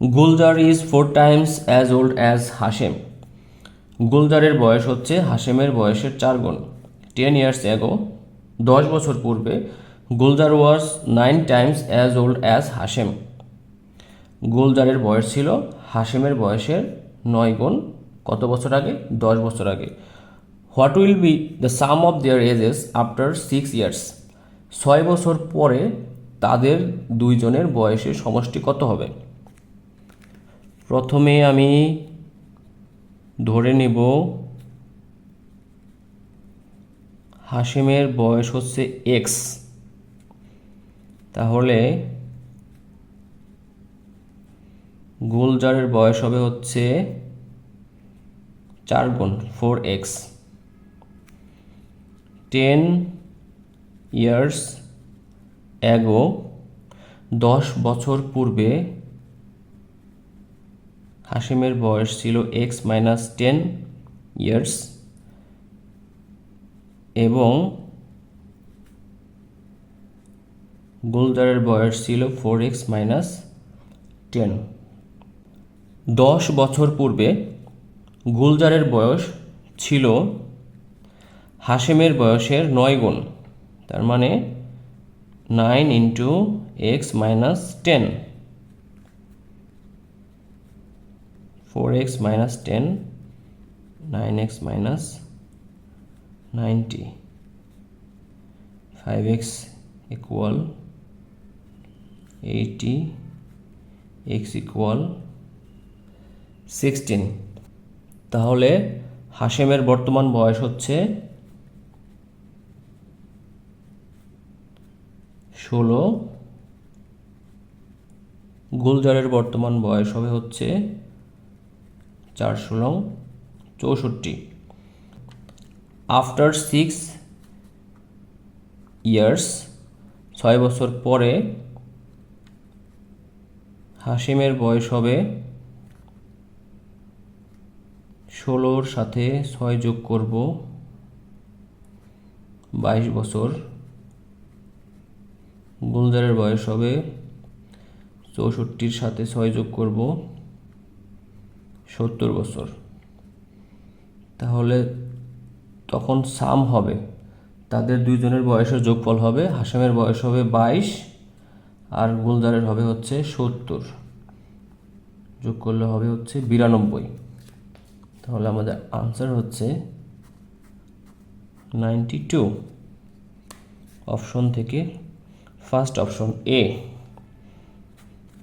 Gulzar is four times as old as Hashem. গুলজারের বয়স হচ্ছে হাশেমের বয়সের চার গুণ। টেন ইয়ার্স অ্যাগো দশ বছর পূর্বে, Gulzar was nine times as old as Hashem. গুলজারের বয়স ছিল হাশেমের বয়সের নয় গুণ। কত বছর আগে? দশ বছর আগে। What will be the sum of their ages after six years? ছয় বছর পরে তাদের দুইজনের বয়সের সমষ্টি কত হবে? প্রথমে আমি ধরে নেব হাসিমের বয়স হচ্ছে এক্স তাহলে গুলজারের বয়স হবে হচ্ছে চার গুণ four x ten years ago দশ বছর পূর্বে হাসিমের বয়স ছিল এক্স মাইনাস টেন ইয়ার্স এবং গুলজারের বয়স ছিল ফোর এক্স মাইনাস টেন দশ বছর পূর্বে গুলজারের বয়স ছিল হাসিমের বয়সের নয় গুণ, তার মানে nine into x minus ten four x minus ten nine x minus ninety five x equal eighty x equal sixteen তাহলে হাশেমের বর্তমান বয়স হচ্ছে ষোলো। গুলজারের বর্তমান বয়স হবে হচ্ছে চার ষোলো, চৌষট্টি। আফটার সিক্স ইয়ার্স ছয় বছর পরে হাসিমের বয়স হবে ষোলোর সাথে ছয় যোগ করব বাইশ বছর। গুলজারের বয়স হবে চৌষট্টির সাথে ছয় যোগ করব সত্তর বছর। তাহলে তখন সাম হবে। তাদের দুইজনের বয়সের যোগফল হবে, হাসেমের বয়স হবে বাইশ আর গুলজারের হবে হচ্ছে সত্তর। যোগ করলে হবে হচ্ছে বিরানব্বই। তাহলে আমাদের আনসার হচ্ছে নাইনটি টু অপশন থেকে ফার্স্ট অপশন এ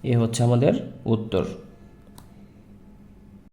এ হচ্ছে আমাদের উত্তর।